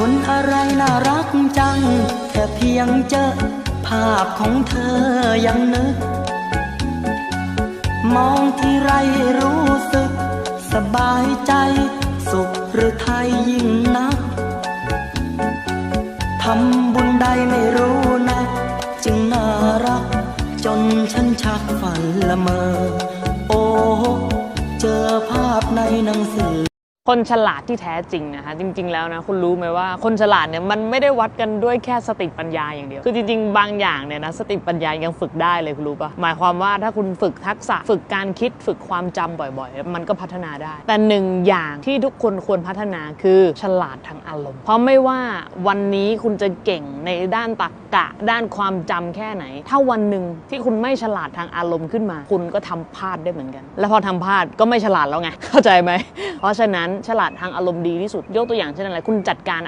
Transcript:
คนอะไรน่ารักจัง แค่เพียงเจอ ภาพของเธอยังนึก มองที่ไรรู้สึก สบายใจ สุขหรือไทยยิ่งนักทำบุญใดไม่รู้นะ จึงน่ารัก จนฉันชักฝันละเมอ โอ้ เจอภาพในหนังสือ คนฉลาดที่แท้จริงนะคะจริง ๆ แล้วนะคุณรู้ไหมว่าคนฉลาดเนี่ยมันไม่ได้วัดกันด้วยแค่สติปัญญาอย่างเดียว คือจริง ๆ บางอย่างเนี่ยนะสติปัญญายังฝึกได้เลยคุณรู้ปะหมายความว่าถ้าคุณฝึกทักษะฝึกการคิดฝึกความจำบ่อย ๆ มันก็พัฒนาได้ แต่หนึ่งอย่างที่ทุกคนควรพัฒนาคือฉลาดทางอารมณ์ เพราะไม่ว่าวันนี้คุณจะเก่งในด้านตรรกะด้านความจำแค่ไหน ถ้าวันหนึ่งที่คุณไม่ฉลาดทางอารมณ์ขึ้นมา คุณก็ทำพลาดได้เหมือนกัน แล้วพอทำพลาดก็ไม่ฉลาดแล้วไงเข้าใจไหมเพราะฉะนั้นฉลาดทางอารมณ์ดีที่สุด ยกตัวอย่างเช่นอะไร คุณจัดการ